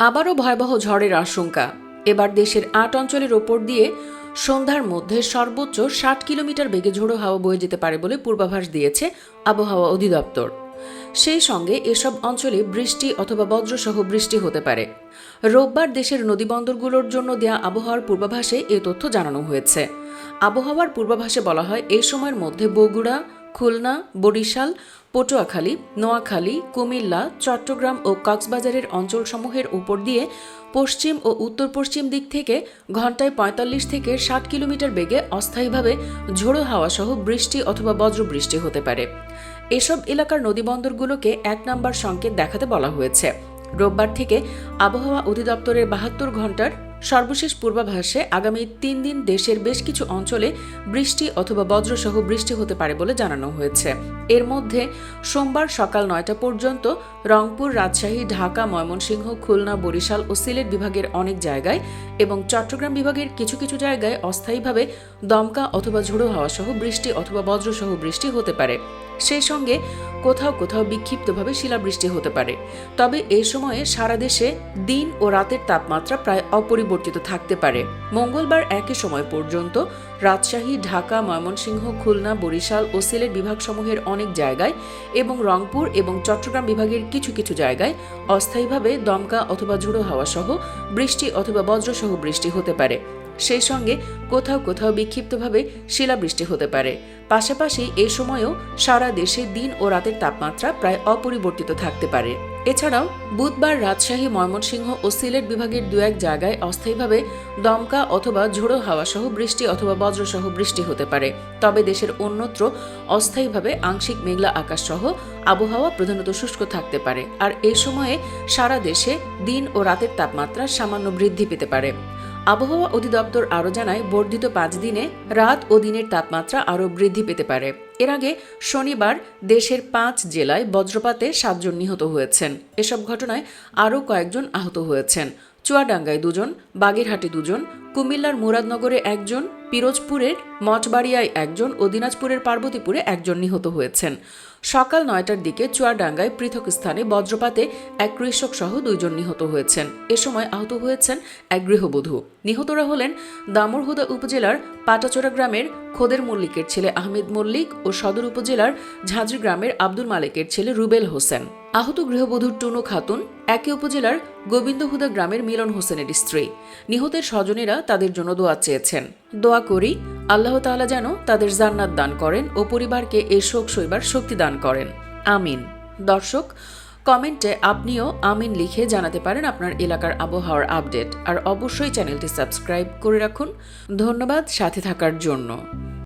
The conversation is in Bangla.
আবারও ভয়াবহ ঝড়ের আশঙ্কা। এবার দেশের আট অঞ্চলের ওপর দিয়ে সন্ধ্যার মধ্যে সর্বোচ্চ ষাট কিলোমিটার বেগে ঝোড়ো হাওয়া বয়ে যেতে পারে বলে পূর্বাভাস দিয়েছে আবহাওয়া অধিদপ্তর। সেই সঙ্গে এসব অঞ্চলে বৃষ্টি অথবা বজ্রসহ বৃষ্টি হতে পারে। রোববার দেশের নদীবন্দরগুলোর জন্য দেয়া আবহাওয়ার পূর্বাভাসে এ তথ্য জানানো হয়েছে। আবহাওয়ার পূর্বাভাসে বলা হয় এই সময়ের মধ্যে বগুড়া, খুলনা, বরিশাল, পটুয়াখালী, নোয়াখালী, কুমিল্লা, চট্টগ্রাম ও কক্সবাজারের অঞ্চলসমূহের উপর দিয়ে পশ্চিম ও উত্তর পশ্চিম দিক থেকে ঘন্টায় পঁয়তাল্লিশ থেকে ষাট কিলোমিটার বেগে অস্থায়ীভাবে ঝোড়ো হাওয়া সহ বৃষ্টি অথবা বজ্রবৃষ্টি হতে পারে। এসব এলাকার নদীবন্দরগুলোকে এক নম্বর সংকেত দেখাতে বলা হয়েছে। রোববার থেকে আবহাওয়া অধিদপ্তরের বাহাত্তর ঘণ্টার সর্বশেষ পূর্বাভাসে আগামী তিন দিন দেশের বেশ কিছু অঞ্চলে বৃষ্টি অথবা বজ্রসহ বৃষ্টি হতে পারে বলে জানানো হয়েছে। এর মধ্যে সোমবার সকাল নয়টা পর্যন্ত রংপুর, রাজশাহী, ঢাকা, ময়মনসিংহ, খুলনা, বরিশাল ও সিলেট বিভাগের অনেক জায়গায় এবং চট্টগ্রাম বিভাগের কিছু কিছু জায়গায় অস্থায়ীভাবে দমকা অথবা ঝোড়ো হাওয়া সহ বৃষ্টি অথবা বজ্রসহ বৃষ্টি হতে পারে। সেই সঙ্গে কোথাও কোথাও বিক্ষিপ্তভাবে শিলাবৃষ্টি হতে পারে। তবে এই সময়ে সারা দেশে দিন ও রাতের তাপমাত্রা প্রায় অপরিবর্তিত থাকতে পারে। মঙ্গলবার একই সময় পর্যন্ত রাজশাহী, ঢাকা, ময়মনসিংহ, খুলনা, বরিশাল ও সিলেট বিভাগসমূহের অনেক জায়গায় এবং রংপুর এবং চট্টগ্রাম বিভাগের কিছু কিছু জায়গায় অস্থায়ীভাবে দমকা অথবা ঝুড়ো হাওয়া সহ বৃষ্টি অথবা বজ্রসহ বৃষ্টি হতে পারে। সেই সঙ্গে কোথাও কোথাও বিক্ষিপ্তভাবে শিলাবৃষ্টি হতে পারে। পাশাপাশি এ সময়ও সারা দেশে দিন ও রাতের তাপমাত্রা প্রায় অপরিবর্তিত থাকতে পারে। এছাড়াও, বুধবার রাজশাহী, ময়মনসিংহ ও সিলেট বিভাগের দু এক জায়গায় অস্থায়ীভাবে দমকা অথবা ঝোড়ো হাওয়া সহ বৃষ্টি অথবা বজ্রসহ বৃষ্টি হতে পারে। তবে দেশের অন্যত্র অস্থায়ীভাবে আংশিক মেঘলা আকাশ সহ আবহাওয়া প্রধানত শুষ্ক থাকতে পারে। আর এই সময়ে সারা দেশে দিন ও রাতের তাপমাত্রা সামান্য বৃদ্ধি পেতে পারে। আবহাওয়া অধিদপ্তর আরও জানায়, বর্ধিত পাঁচ দিনে রাত ও দিনের তাপমাত্রা আরও বৃদ্ধি পেতে পারে। এর আগে শনিবার দেশের পাঁচ জেলায় বজ্রপাতে সাতজন নিহত হয়েছেন। এসব ঘটনায় আরও কয়েকজন আহত হয়েছেন। চুয়াডাঙ্গায় দুজন, বাগেরহাটে দুজন, কুমিল্লার মুরাদনগরে একজন, পিরোজপুরের মঠবাড়িয়ায় একজন ও দিনাজপুরের পার্বতীপুরে একজন নিহত হয়েছেন। সকাল নয়টার দিকে চুয়াডাঙ্গায় পৃথক স্থানে বজ্রপাতে এক কৃষক সহ দুইজন নিহত হয়েছেন। এ সময় আহত হয়েছেন এক গৃহবধূ। নিহতরা হলেন দামুরহুদা উপজেলার পাটাচোরা গ্রামের খোদের মল্লিকের ছেলে আহমেদ মল্লিক ও সদর উপজেলার ঝাঁঝরি গ্রামের আব্দুল মালিকের ছেলে রুবেল হোসেন। আহত গৃহবধূর টুনু খাতুন একই উপজেলার গোবিন্দহুদা গ্রামের মিলন হোসেনের স্ত্রী। নিহতের স্বজনেরা তাদের জন্য দোয়া চেয়েছেন। দোয়া করি আল্লাহ তালা যেন তাদের জান্নাত দান করেন ও পরিবারকে এই শোক সইবার শক্তি দান করেন। আমিন। দর্শক, কমেন্টে আপনিও আমিন লিখে জানাতে পারেন আপনার এলাকার আবহাওয়ার আপডেট। আর অবশ্যই চ্যানেলটি সাবস্ক্রাইব করে রাখুন। ধন্যবাদ সাথে থাকার জন্য।